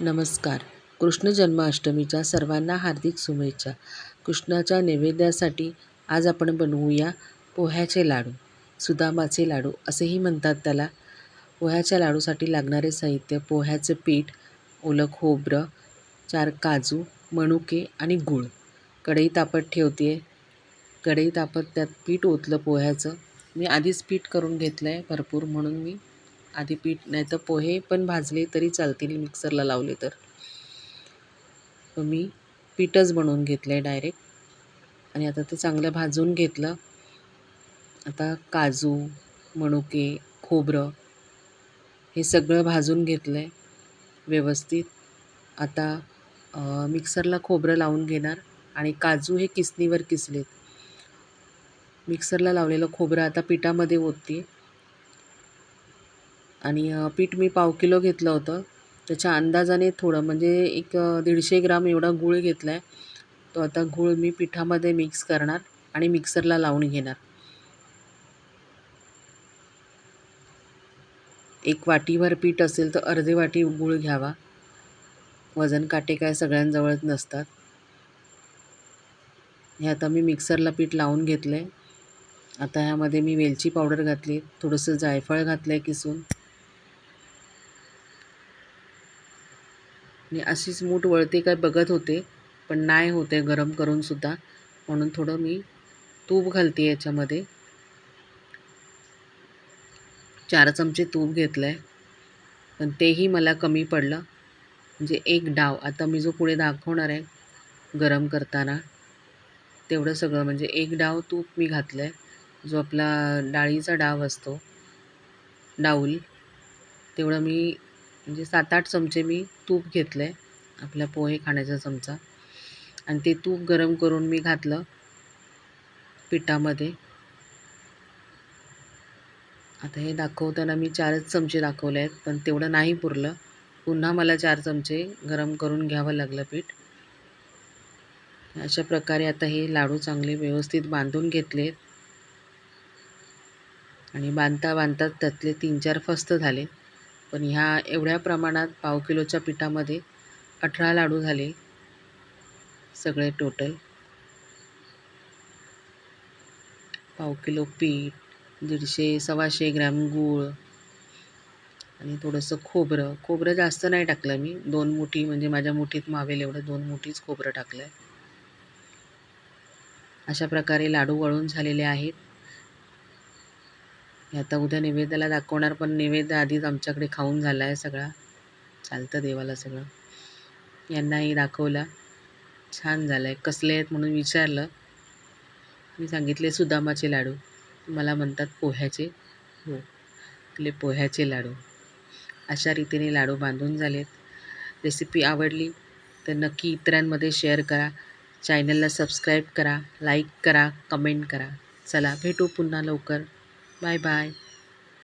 नमस्कार. कृष्ण जन्माष्टमीच्या सर्वांना हार्दिक शुभेच्छा. कृष्णाच्या नैवेद्यासाठी आज आपण बनवूया पोह्याचे लाडू सुदामाचे लाडू असेही म्हणतात त्याला. पोह्याच्या लाडूसाठी लागणारे साहित्य पोह्याचं पीठ ओलं खोबरं चार काजू मणुके आणि गूळ. कढई तापत ठेवते आहे कढई तापत त्यात पीठ ओतलं पोह्याचं. मी आधीच पीठ करून घेतलं आहे भरपूर म्हणून मी. आधी पीठ नाही तर पोहे पण भाजले तरी चालतील मिक्सरला लावले तर. मी पीठच बनवून घेतलं आहे डायरेक्ट आणि आता ते चांगलं भाजून घेतलं. आता काजू मणुके खोबरं हे सगळं भाजून घेतलं आहे व्यवस्थित. आता मिक्सरला खोबरं लावून घेणार आणि काजू हे किसनीवर किसलेत. मिक्सरला लावलेलं खोबरं आता पिठामध्ये ओतते. आणि पीठ मी पाव किलो घेतलं होतं. त्याच्या अंदाजाने थोडं म्हणजे एक दीडशे ग्राम एवढा गूळ घेतला आहे तो आता गूळ मी पिठामध्ये मिक्स करणार आणि मिक्सरला लावून घेणार. एक वाटीभर पीठ असेल तर अर्धे वाटी गूळ घ्यावा. वजन काटे काय सगळ्यांजवळच नसतात. हे आता मी मिक्सरला पीठ लावून घेतलं आहे आता ह्यामध्ये मी वेलची पावडर घातली थोडंसं जायफळ घातलं आहे किसून. आणि अशीच मूठ वळते काय बघत होते पण नाही होते गरम करूनसुद्धा म्हणून थोडं मी तूप घालते याच्यामध्ये. चार चमचे तूप घेतलं आहे पण तेही मला कमी पडलं. म्हणजे एक डाव. आता मी जो पुढे दाखवणार आहे गरम करताना तेवढं सगळं. म्हणजे एक डाव तूप मी घातलं आहे जो आपला डाळीचा डाव असतो डाऊल तेवढं मी म्हणजे सात आठ चमचे मी तूप घेतलं आहे आपला पोहे खाण्याचा चमचा. आणि ते तूप गरम करून मी घातलं पिठामध्ये. आता हे दाखवताना मी चारच चमचे दाखवले आहेत पण तेवढं नाही पुरलं. पुन्हा मला चार चमचे गरम करून घ्यावं लागलं पीठ. अशा प्रकारे आता हे लाडू चांगले व्यवस्थित बांधून घेतलेत. आणि बांधता बांधता त्यातले तीन चार फस्त झाले. पण ह्या एवढ्या प्रमाणात पाव किलोच्या पिठामध्ये अठरा लाडू झाले. सगळे टोटल पाव किलो पीठ दीडशे सव्वाशे ग्रॅम गूळ आणि थोडंसं खोबरं. खोबरं जास्त नाही टाकलं मी. दोन मुठी म्हणजे माझ्या मुठीत मावेल एवढं दोन मुठीच खोबरं टाकलं आहे अशा प्रकारे लाडू वळून झालेले आहेत. आता उद्या नैवेद्याला दाखवणार पण नैवेद्य आधीच आमच्याकडे खाऊन झाला आहे सगळा. चालतं देवाला सगळं. यांनाही दाखवला. छान झालं आहे कसले आहेत म्हणून विचारलं. मी सांगितले सुदामाचे लाडू. मला म्हणतात पोह्याचे. हो. आपले पोह्याचे लाडू. अशा रीतीने लाडू बांधून झालेत. रेसिपी आवडली तर नक्की इतरांमध्ये शेअर करा. चॅनलला सबस्क्राईब करा लाईक करा कमेंट करा. चला भेटू पुन्हा लवकर. Bye bye.